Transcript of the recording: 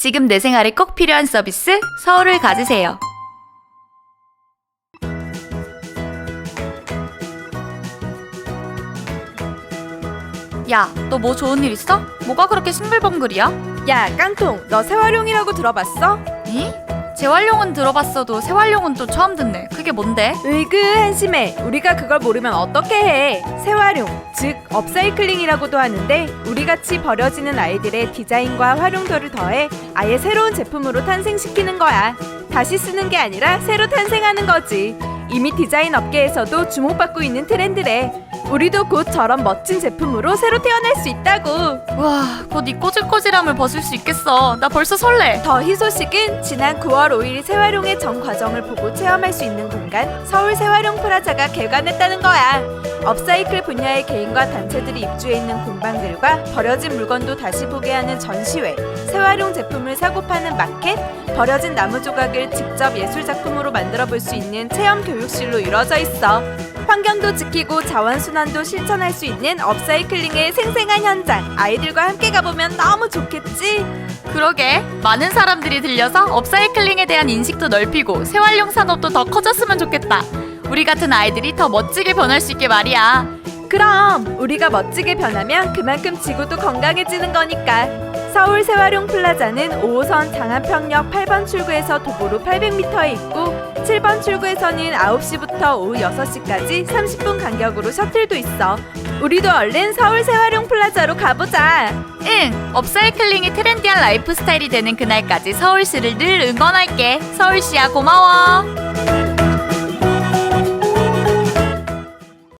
지금 내 생활에 꼭 필요한 서비스 서울을 가지세요. 야, 너 뭐 좋은 일 있어? 뭐가 그렇게 싱글벙글이야? 야, 깡통, 너 세활용이라고 들어봤어? 이? 재활용은 들어봤어도 세활용은 또 처음 듣네. 그게 뭔데? 으이그 한심해. 우리가 그걸 모르면 어떻게 해? 세활용, 즉 업사이클링이라고도 하는데 우리같이 버려지는 아이들의 디자인과 활용도를 더해 아예 새로운 제품으로 탄생시키는 거야. 다시 쓰는 게 아니라 새로 탄생하는 거지. 이미 디자인 업계에서도 주목받고 있는 트렌드래. 우리도 곧 저런 멋진 제품으로 새로 태어날 수 있다고. 와, 곧 이 꼬질꼬질함을 벗을 수 있겠어. 나 벌써 설레. 더 희 소식은 지난 9월 5일 세활용의 전 과정을 보고 체험할 수 있는 공간 서울 세활용 프라자가 개관했다는 거야. 업사이클 분야의 개인과 단체들이 입주해 있는 공방들과 버려진 물건도 다시 보게 하는 전시회, 세활용 제품을 사고 파는 마켓, 버려진 나무 조각을 직접 예술 작품으로 만들어 볼 수 있는 체험 교육실로 이루어져 있어. 환경도 지키고 자원 순환도 실천할 수 있는 업사이클링의 생생한 현장. 아이들과 함께 가보면 너무 좋겠지? 그러게 많은 사람들이 들려서 업사이클링에 대한 인식도 넓히고 생활용 산업도 더 커졌으면 좋겠다. 우리 같은 아이들이 더 멋지게 변할 수 있게 말이야. 그럼 우리가 멋지게 변하면 그만큼 지구도 건강해지는 거니까. 서울 세활용 플라자는 5호선 장안평역 8번 출구에서 도보로 800m에 있고 7번 출구에서는 9시부터 오후 6시까지 30분 간격으로 셔틀도 있어. 우리도 얼른 서울 세활용 플라자로 가보자. 응, 업사이클링이 트렌디한 라이프 스타일이 되는 그날까지 서울시를 늘 응원할게. 서울시야 고마워.